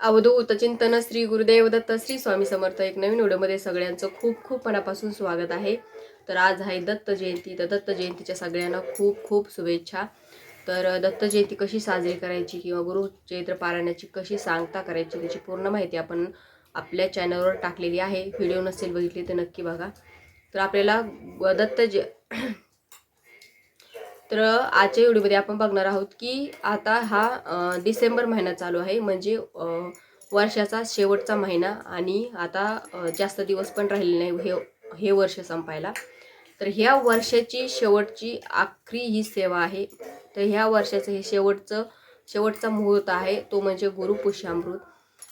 अवधूत चिंतन श्री गुरुदेव दत्त श्री स्वामी समर्थ एक नवीन व्हिडिओमध्ये सगळ्यांचं खूप खूप मनापासून स्वागत आहे. तर आज आहे दत्त जयंती. तर दत्त जयंतीच्या सगळ्यांना खूप खूप शुभेच्छा. तर दत्त जयंती कशी साजरी करायची किंवा गुरु चैत्र पारायणाची कशी सांगता करायची त्याची पूर्ण माहिती आपण आपल्या चॅनलवर टाकलेली आहे. व्हिडिओ नसेल बघितली तर नक्की बघा. तर आपल्याला दत्त जय तर आजच्या व्हिडिओमध्ये आपण बघणार आहोत की आता हा डिसेंबर महिना चालू आहे. म्हणजे वर्षाचा शेवटचा महिना आणि आता जास्त दिवस पण राहिले नाही हे हे वर्ष संपायला. तर ह्या वर्षाची शेवटची आखरी ही सेवा आहे. तर ह्या वर्षाचं हे शेवटचं शेवटचा मुहूर्त आहे. तो म्हणजे गुरुपुष्यामृत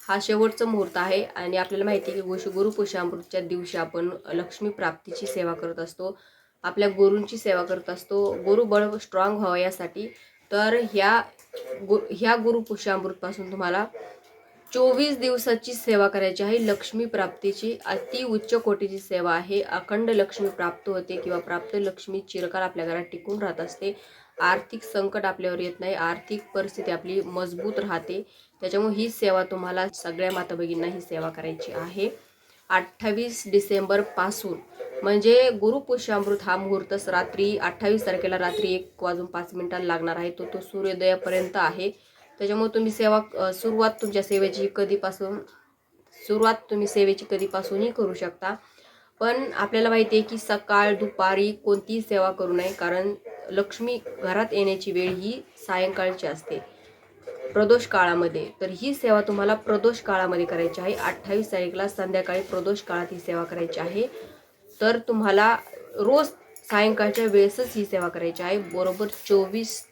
हा शेवटचा मुहूर्त आहे आणि आपल्याला माहिती आहे की गुरु गुरुपुष्यामृतच्या दिवशी आपण लक्ष्मी प्राप्तीची सेवा करत असतो. आपल्या गोरूंची सेवा करत असतो. गुरुबळ स्ट्रॉंग व्हावं यासाठी. तर ह्या गु ह्या गुरुपुष्यामृतपासून तुम्हाला चोवीस दिवसाची सेवा करायची आहे. लक्ष्मी प्राप्तीची अति उच्च कोटीची सेवा आहे. अखंड लक्ष्मी प्राप्त होते किंवा प्राप्त लक्ष्मी चिरकाल आपल्या घरात टिकून राहत असते. आर्थिक संकट आपल्यावर येत नाही. आर्थिक परिस्थिती आपली मजबूत राहते. त्याच्यामुळे ही सेवा तुम्हाला सगळ्या माता भगिनींना ही सेवा करायची आहे. अठ्ठावीस डिसेंबरपासून म्हणजे गुरुपुष्यामृत हा मुहूर्त रात्री अठ्ठावीस तारखेला रात्री एक वाजून पाच मिनिटाला लागणार आहे. तो तो सूर्योदयापर्यंत आहे. त्याच्यामुळे तुम्ही सेवा सुरुवात तुमच्या सेवेची कधीपासून सुरुवात तुम्ही सेवेची कधीपासूनही करू शकता. पण आपल्याला माहिती आहे की सकाळ दुपारी कोणतीही सेवा करू नये कारण लक्ष्मी घरात येण्याची वेळ ही सायंकाळची असते. प्रदोष काळामध्ये. तर ही सेवा तुम्हाला प्रदोष काळामध्ये करायची आहे. अठ्ठावीस तारीखला संध्याकाळी प्रदोष काळात ही सेवा करायची आहे. तर तुम्हाला रोज सायंकाळच्या वेळेसच ही सेवा करायची आहे. बरोबर चोवीस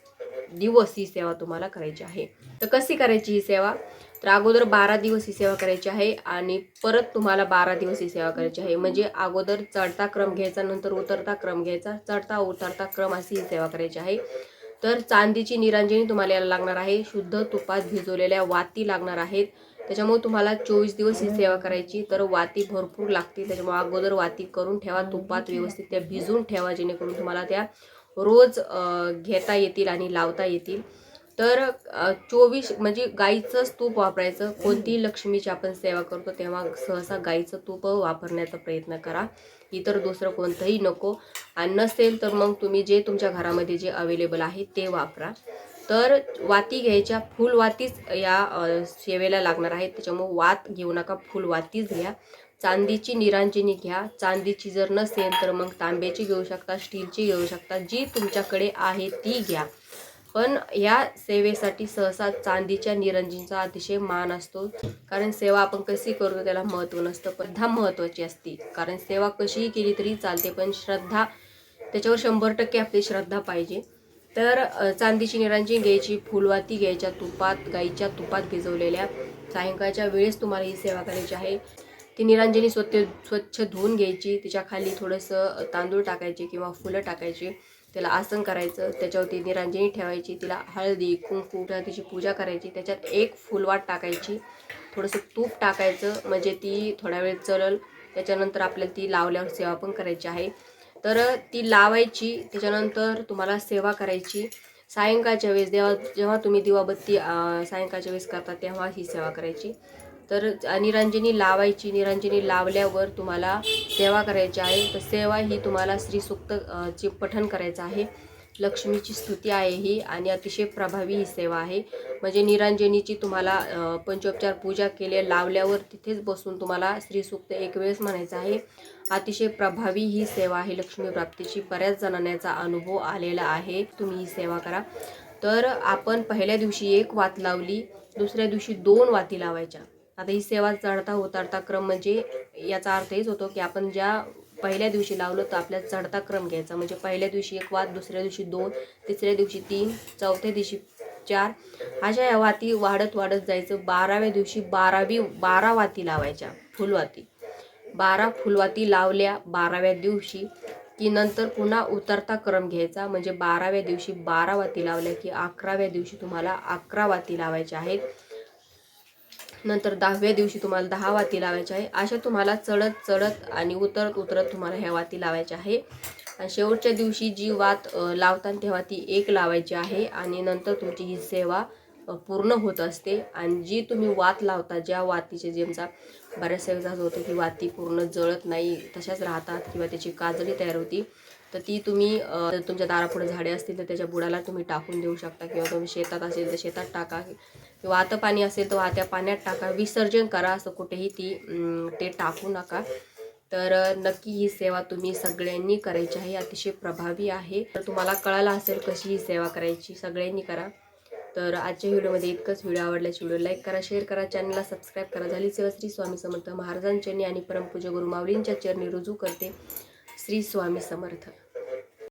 दिवस ही सेवा तुम्हाला करायची आहे. तर कशी करायची ही सेवा? तर अगोदर बारा दिवस ही सेवा करायची आहे आणि परत तुम्हाला बारा दिवस ही सेवा करायची आहे. म्हणजे अगोदर चढता क्रम घ्यायचा नंतर उतरता क्रम घ्यायचा चढता उतरता क्रम अशी ही सेवा करायची आहे. तर चांदीची निरांजनी तुम्हाला याला लागणार आहे. शुद्ध तुपात भिजवलेल्या वाती लागणार आहेत. त्याच्यामुळे तुम्हाला चोवीस दिवस ही सेवा करायची. तर वाती भरपूर लागतील. त्याच्यामुळे अगोदर वाती करून ठेवा तुपात व्यवस्थित त्या भिजून ठेवा जेणेकरून तुम्हाला त्या रोज घेता येतील आणि लावता येतील. तर चोवीस म्हणजे गाईचंच तूप वापरायचं. कोणतीही लक्ष्मीची आपण सेवा करतो तेव्हा सहसा गाईचं तूप वापरण्याचा प्रयत्न करा. इतर दुसरं कोणतंही नको. आणि नसेल तर मग तुम्ही जे तुमच्या घरामध्ये जे अवेलेबल आहे ते वापरा. तर वाती घ्यायच्या फुलवातीच या सेवेला लागणार आहेत त्याच्यामुळे वात घेऊ नका फुलवातीच घ्या. चांदीची निरांजनी घ्या. चांदीची जर नसेल तर मग तांब्याची घेऊ शकता स्टीलची घेऊ शकता. जी तुमच्याकडे आहे ती घ्या. पण या सेवेसाठी सहसा चांदीच्या निरंजनीचा अतिशय मान असतो. कारण सेवा आपण कशी करतो त्याला महत्त्व नसतं. श्रद्धा महत्त्वाची असते. कारण सेवा कशीही केली तरी चालते पण श्रद्धा त्याच्यावर शंभर टक्के आपली श्रद्धा पाहिजे. तर चांदीची निरांजनी घ्यायची फुलवाती घ्यायच्या तुपात गाईच्या तुपात भिजवलेल्या. सायंकाळच्या वेळेस तुम्हाला ही सेवा करायची आहे. ती निरांजनी स्वच्छ स्वच्छ धुवून घ्यायची. तिच्या खाली थोडंसं तांदूळ टाकायचे किंवा फुलं टाकायची. त्याला आसन करायचं. त्याच्यावरती निरांजनी ठेवायची. तिला हळदी कुंकू तिची पूजा करायची. त्याच्यात एक फुलवाट टाकायची. थोडंसं तूप टाकायचं. म्हणजे ती थोडा वेळ चलल त्याच्यानंतर आपल्याला ती लावल्यावर सेवा पण करायची आहे. तर ती लावायची त्याच्यानंतर तुम्हाला सेवा करायची. सायंकाळच्या वेळेस जेव्हा जेव्हा तुम्ही दिवाबत्ती सायंकाळच्या वेळेस करता तेव्हा ही सेवा करायची. तर निरंजनी लावायची. निरंजनी लावल्यावर तुम्हाला सेवा करायची आहे. तर सेवा ही तुम्हाला श्रीसूक्त ची चे पठण करायचं आहे. लक्ष्मीची स्तुती आहे ही आणि अतिशय प्रभावी ही सेवा आहे. म्हणजे निरांजनीची तुम्हाला पंचोपचार पूजा केले लावल्यावर तिथेच बसून तुम्हाला श्रीसूक्त एक वेळेस म्हणायचं आहे. अतिशय प्रभावी ही सेवा आहे लक्ष्मी प्राप्तीची. बऱ्याच जणांना याचा अनुभव आलेला आहे. तुम्ही ही सेवा करा. तर आपण पहिल्या दिवशी एक वात लावली दुसऱ्या दिवशी दोन वाती लावायच्या. आता ही सेवा चढता उतरता क्रम म्हणजे याचा अर्थ हेच होतो की आपण ज्या पहिल्या दिवशी लावलं तर आपल्याला चढता क्रम घ्यायचा. म्हणजे पहिल्या दिवशी एक वात दुसऱ्या दिवशी दोन तिसऱ्या दिवशी तीन चौथ्या दिवशी चार. अशा या वाती वाढत वाढत जायचं. बाराव्या दिवशी बारावी बारा वाती लावायच्या. फुलवाती बारा फुलवाती लावल्या बाराव्या दिवशी की नंतर पुन्हा उतरता क्रम घ्यायचा. म्हणजे बाराव्या दिवशी बारा वाती लावल्या की अकराव्या दिवशी तुम्हाला अकरा वाती लावायच्या आहेत. नंतर दहाव्या दिवशी तुम्हाला दहा वाती लावायच्या आहे. अशा तुम्हाला चढत चढत आणि उतरत उतरत तुम्हाला ह्या वाती लावायच्या आहे. आणि शेवटच्या दिवशी जी वात लावता लावताना तेव्हा ती एक लावायची आहे आणि नंतर तुमची ही सेवा पूर्ण होत असते. आणि जी तुम्ही वात लावता ज्या वातीचे जेमचा बऱ्याचशा वेळेस असं होतं की वाती पूर्ण जळत नाही तशाच राहतात किंवा त्याची काजळी तयार होती. तर ती तुम्ही जर तुमच्या दारापुढे झाडे असतील तर त्याच्या बुडाला तुम्ही टाकून देऊ शकता किंवा तुम्ही शेतात असेल तर शेतात टाका. किंवा आता पाणी असेल तर वाहत्या पाण्यात टाका. विसर्जन करा असं कुठेही ती ते टाकू नका. तर नक्की ही सेवा तुम्ही सगळ्यांनी करायची आहे. अतिशय प्रभावी आहे. तर तुम्हाला कळालं असेल कशी ही सेवा करायची सगळ्यांनी करा. तर आजच्या व्हिडिओमध्ये इतकंच. व्हिडिओ आवडल्यास व्हिडिओ लाईक करा शेअर करा चॅनलला सबस्क्राईब करा. झाली सेवा श्री स्वामी समर्थ महाराजांच्या आणि परमपूज्य गुरु माऊलींच्या चरणी रुजू करते. श्री स्वामी समर्थ.